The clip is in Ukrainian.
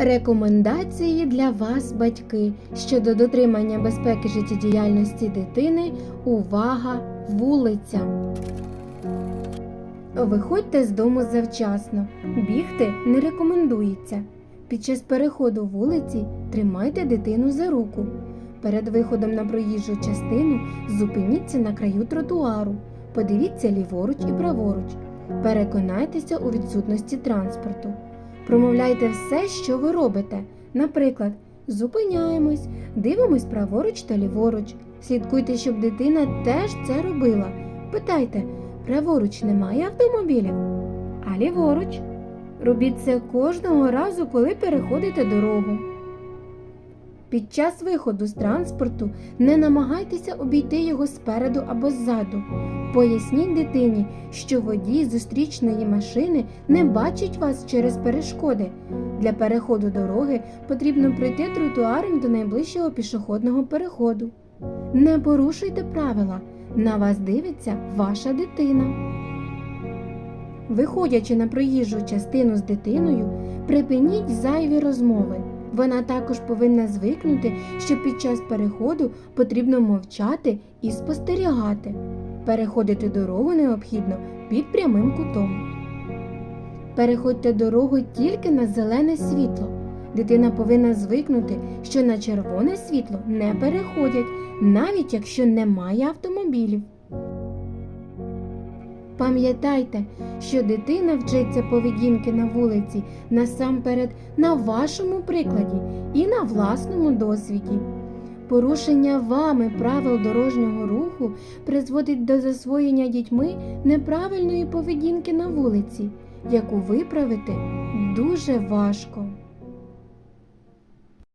Рекомендації для вас, батьки, щодо дотримання безпеки життєдіяльності дитини. Увага! Вулиця. Виходьте з дому завчасно. Бігти не рекомендується. Під час переходу вулиці тримайте дитину за руку. Перед виходом на проїжджу частину зупиніться на краю тротуару. Подивіться ліворуч і праворуч. Переконайтеся у відсутності транспорту. Промовляйте все, що ви робите. Наприклад, зупиняємось, дивимось праворуч та ліворуч. Слідкуйте, щоб дитина теж це робила. Питайте, праворуч немає автомобілів, а ліворуч. Робіть це кожного разу, коли переходите дорогу. Під час виходу з транспорту не намагайтеся обійти його спереду або ззаду. Поясніть дитині, що водій зустрічної машини не бачить вас через перешкоди. Для переходу дороги потрібно пройти тротуаром до найближчого пішохідного переходу. Не порушуйте правила, на вас дивиться ваша дитина. Виходячи на проїжджу частину з дитиною, припиніть зайві розмови. Вона також повинна звикнути, що під час переходу потрібно мовчати і спостерігати. Переходити дорогу необхідно під прямим кутом. Переходьте дорогу тільки на зелене світло. Дитина повинна звикнути, що на червоне світло не переходять, навіть якщо немає автомобілів. Пам'ятайте, що дитина вчиться поведінки на вулиці насамперед на вашому прикладі і на власному досвіді. Порушення вами правил дорожнього руху призводить до засвоєння дітьми неправильної поведінки на вулиці, яку виправити дуже важко.